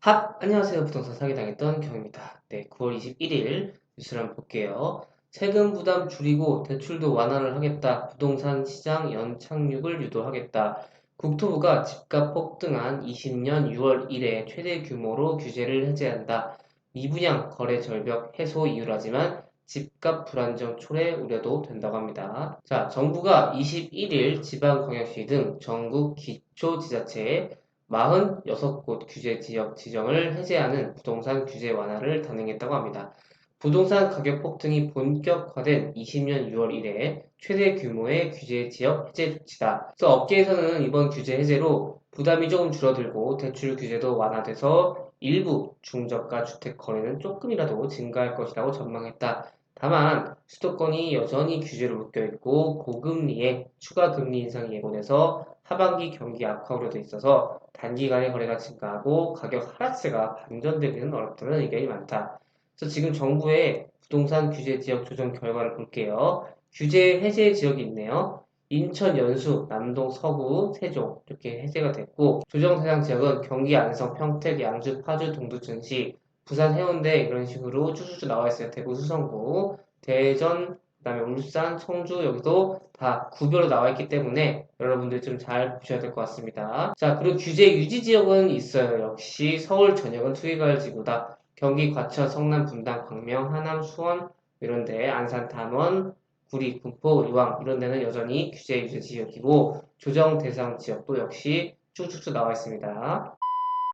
핫! 안녕하세요. 부동산 사기당했던 경입니다. 네, 9월 21일 뉴스를 한번 볼게요. 세금 부담 줄이고 대출도 완화를 하겠다. 부동산 시장 연착륙을 유도하겠다. 국토부가 집값 폭등한 20년 6월 1일 최대 규모로 규제를 해제한다. 미분양 거래 절벽 해소 이유라지만 집값 불안정 초래 우려도 된다고 합니다. 자, 정부가 21일 지방광역시 등 전국 기초지자체에 46곳 규제 지역 지정을 해제하는 부동산 규제 완화를 단행했다고 합니다. 부동산 가격 폭등이 본격화된 20년 6월 이래 최대 규모의 규제 지역 해제 조치다. 그래서 업계에서는 이번 규제 해제로 부담이 조금 줄어들고 대출 규제도 완화돼서 일부 중저가 주택 거래는 조금이라도 증가할 것이라고 전망했다. 다만 수도권이 여전히 규제로 묶여 있고 고금리에 추가 금리 인상이 예고돼서 하반기 경기 악화 우려도 있어서 단기간에 거래가 증가하고 가격 하락세가 반전되기는 어렵다는 의견이 많다. 그래서 지금 정부의 부동산 규제 지역 조정 결과를 볼게요. 규제 해제 지역이 있네요. 인천 연수, 남동 서구, 세종 이렇게 해제가 됐고 조정 대상 지역은 경기 안성, 평택, 양주, 파주, 동두천시, 부산 해운대 이런 식으로 쭉쭉쭉 나와 있어요. 대구 수성구, 대전, 그 다음에 울산, 청주 여기도 다 구별로 나와 있기 때문에 여러분들 좀 잘 보셔야 될 것 같습니다. 자, 그리고 규제 유지 지역은 있어요. 역시 서울 전역은 투기과열 지구다. 경기 과천, 성남, 분당, 광명, 하남, 수원 이런데 안산, 단원, 구리, 군포, 의왕 이런 데는 여전히 규제 유지 지역이고 조정 대상 지역도 역시 쭉쭉쭉 나와 있습니다.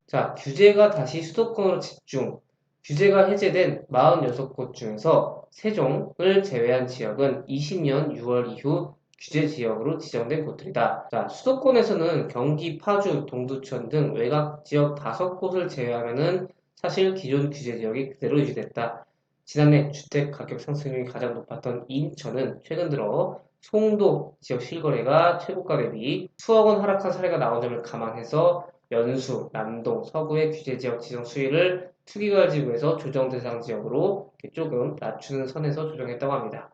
자, 규제가 다시 수도권으로 집중. 규제가 해제된 46곳 중에서 세종을 제외한 지역은 20년 6월 이후 규제 지역으로 지정된 곳들이다. 자, 수도권에서는 경기, 파주, 동두천 등 외곽 지역 5곳을 제외하면은 사실 기존 규제 지역이 그대로 유지됐다. 지난해 주택 가격 상승률이 가장 높았던 인천은 최근 들어 송도 지역 실거래가 최고가 대비 수억 원 하락한 사례가 나온 점을 감안해서 연수, 남동, 서구의 규제 지역 지정 수위를 투기과열지구에서 조정 대상 지역으로 조금 낮추는 선에서 조정했다고 합니다.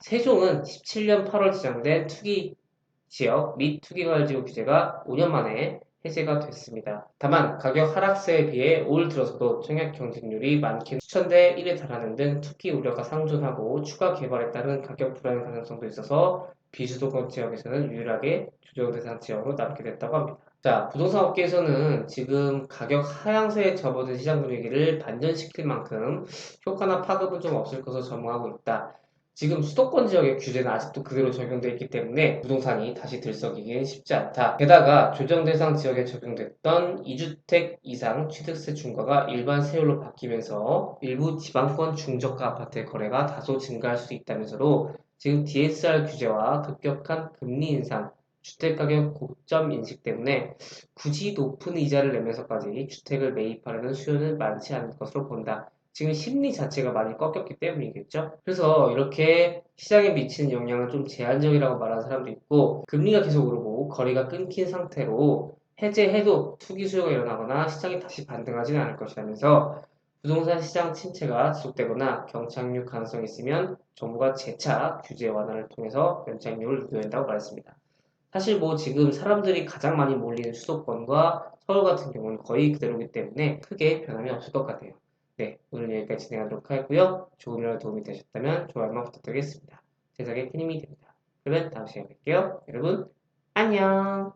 세종은 17년 8월 지정된 투기 지역 및 투기과열지구 규제가 5년 만에 해제가 됐습니다. 다만 가격 하락세에 비해 올 들어서도 청약 경쟁률이 많게 수천대 1에 달하는 등 투기 우려가 상존하고 추가 개발에 따른 가격 불안 가능성도 있어서 비수도권 지역에서는 유일하게 조정 대상 지역으로 남게 됐다고 합니다. 자, 부동산 업계에서는 지금 가격 하향세에 접어든 시장 분위기를 반전시킬 만큼 효과나 파급은 좀 없을 것으로 전망하고 있다. 지금 수도권 지역의 규제는 아직도 그대로 적용되어 있기 때문에 부동산이 다시 들썩이기는 쉽지 않다. 게다가 조정 대상 지역에 적용됐던 2주택 이상 취득세 중과가 일반 세율로 바뀌면서 일부 지방권 중저가 아파트의 거래가 다소 증가할 수 있다면서도 지금 DSR 규제와 급격한 금리 인상, 주택가격 고점 인식 때문에 굳이 높은 이자를 내면서까지 주택을 매입하려는 수요는 많지 않을 것으로 본다. 지금 심리 자체가 많이 꺾였기 때문이겠죠. 그래서 이렇게 시장에 미치는 영향은 좀 제한적이라고 말하는 사람도 있고 금리가 계속 오르고 거래가 끊긴 상태로 해제해도 투기 수요가 일어나거나 시장이 다시 반등하지는 않을 것이라면서 부동산 시장 침체가 지속되거나 경착륙 가능성이 있으면 정부가 재차 규제 완화를 통해서 연착륙을 유도한다고 말했습니다. 사실 뭐 지금 사람들이 가장 많이 몰리는 수도권과 서울 같은 경우는 거의 그대로기 때문에 크게 변함이 없을 것 같아요. 네, 오늘 여기까지 진행하도록 하고요. 조금이라도 도움이 되셨다면 좋아요만 부탁드리겠습니다. 제작에 큰 힘이 됩니다. 그러면 다음 시간에 뵐게요. 여러분, 안녕!